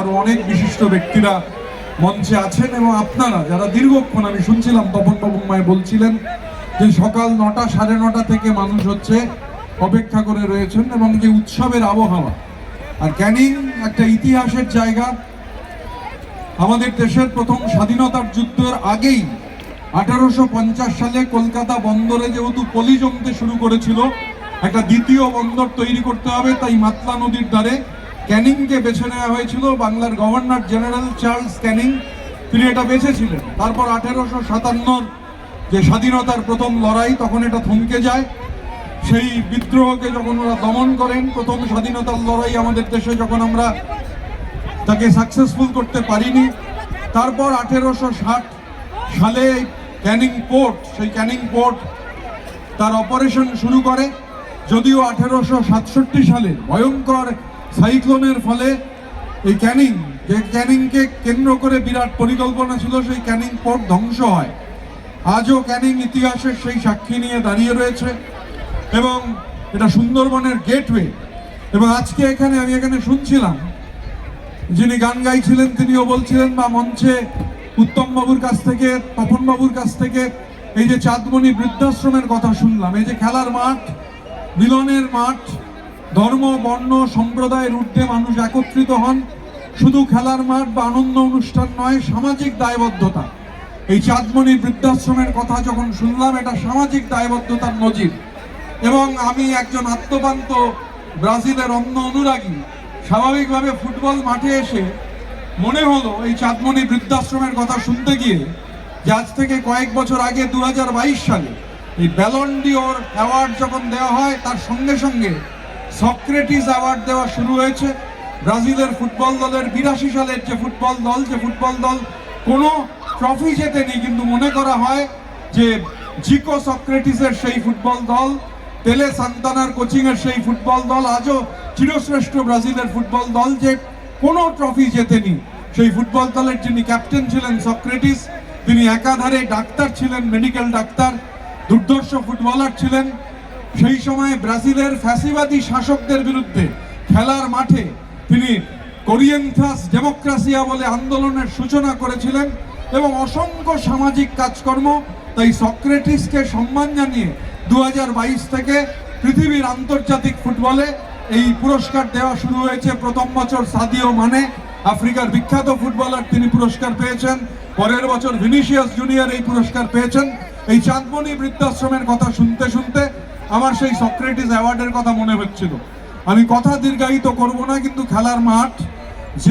আরও অনেক বিশিষ্ট ব্যক্তিরা মঞ্চে আছেন এবং আপনারা যারা দীর্ঘক্ষণ আমি শুনছিলাম, তপন বাবুমায় বলছিলেন যে সকাল নটা, সাড়ে নটা থেকে মানুষ হচ্ছে অপেক্ষা করে রয়েছেন এবং যে উৎসবের আবহাওয়া। আর ক্যানিং একটা ইতিহাসের জায়গা। আমাদের দেশের প্রথম স্বাধীনতার যুদ্ধের আগেই আঠারোশো পঞ্চাশ সালে কলকাতা বন্দরে যেহেতু পলি জমতে শুরু করেছিল, একটা দ্বিতীয় বন্দর তৈরি করতে হবে, তাই মাতলা নদীর ধারে ক্যানিংকে বেছে নেওয়া হয়েছিল বাংলার গভর্নর জেনারেল চার্লস ক্যানিং। তিনি এটা বেছেছিলেন। তারপর আঠেরোশো সাতান্নর যে স্বাধীনতার প্রথম লড়াই, তখন এটা থমকে যায়। সেই বিদ্রোহকে যখন ওরা দমন করেন, প্রথম স্বাধীনতার লড়াই আমাদের দেশে যখন আমরা তাকে সাকসেসফুল করতে পারিনি, তারপর আঠেরোশো ষাট সালে ক্যানিং পোর্ট, সেই ক্যানিং পোর্ট তার অপারেশন শুরু করে। যদিও আঠেরোশো সাতষট্টি সালে ভয়ঙ্কর সাইক্লোনের ফলে এই ক্যানিং, যে ক্যানিংকে কেন্দ্র করে বিরাট পরিকল্পনা ছিল, সেই ক্যানিং পোর্ট ধ্বংস হয়। আজও ক্যানিং ইতিহাসের সেই সাক্ষী নিয়ে দাঁড়িয়ে রয়েছে এবং এটা সুন্দরবনের গেটওয়ে। এবং আজকে এখানে আমি এখানে শুনছিলাম, যিনি গান গাইছিলেন, তিনিও বলছিলেন বা মঞ্চে উত্তম বাবুর কাছ থেকে তপন বাবুর কাছ থেকে এই যে চাঁদমণি বৃদ্ধাশ্রমের কথা শুনলাম, এই যে খেলার মাঠ, মিলনের মাঠ ধর্ম, বর্ণ, সম্প্রদায়ের ঊর্ধ্বে মানুষ একত্রিত হন। শুধু খেলার মাঠ বা আনন্দ অনুষ্ঠান নয়, সামাজিক দায়বদ্ধতা। এই চাঁদমণি বৃদ্ধাশ্রমের কথা যখন শুনলাম, এটা সামাজিক দায়বদ্ধতার নজির। এবং আমি একজন আত্মবান্ত ব্রাজিলের অন্য অনুরাগী। স্বাভাবিকভাবে ফুটবল মাঠে এসে মনে হলো এই চাঁদমণি বৃদ্ধাশ্রমের কথা শুনতে গিয়ে যে আজ থেকে কয়েক বছর আগে দু হাজার বাইশ সালে এই ব্যালন ডিওর অ্যাওয়ার্ড যখন দেওয়া হয়, তার সঙ্গে সঙ্গে সক্রেটিস অ্যাওয়ার্ড দেওয়া শুরু হয়েছে। ব্রাজিলের ফুটবল দলের বিরাশি সালের যে ফুটবল দল, যে ফুটবল দল কোনো ট্রফি জেতেনি, কিন্তু মনে করা হয় যে জিকো সক্রেটিসের সেই ফুটবল দল, তেলে সান্তানার কোচিংয়ের সেই ফুটবল দল, আজও চিরশ্রেষ্ঠ ব্রাজিলের ফুটবল দল যে কোনো ট্রফি জেতেনি। সেই ফুটবল দলের যিনি ক্যাপ্টেন ছিলেন সক্রেটিস, তিনি একাধারে ডাক্তার ছিলেন, মেডিকেল ডাক্তার দুর্দর্শ ফুটবলার ছিলেন। সেই সময় ব্রাজিলের ফ্যাসিবাদী শাসকদের বিরুদ্ধে খেলার মাঠে তিনি কোরিয়েন্থাস ডেমোক্রাসিয়া বলে আন্দোলনের সূচনা করেছিলেন এবং অসংখ্য সামাজিক কাজকর্ম তাই সক্রেটিসকে সম্মান জানিয়ে দু হাজার বাইশ থেকে পৃথিবীর আন্তর্জাতিক ফুটবলে এই পুরস্কার দেওয়া শুরু হয়েছে। প্রথম বছর সাদিও মানে আফ্রিকার বিখ্যাত ফুটবলার তিনি পুরস্কার পেয়েছেন। পরের বছর ভিনিসিয়াস জুনিয়র এই পুরস্কার পেয়েছেন। এই চাঁদমণি বৃদ্ধাশ্রমের কথা শুনতে শুনতে আমার সেই সক্রেটিস অ্যাওয়ার্ডের কথা মনে হচ্ছিল। আমি কথা দীর্ঘায়িত করব না, কিন্তু খেলার মাঠ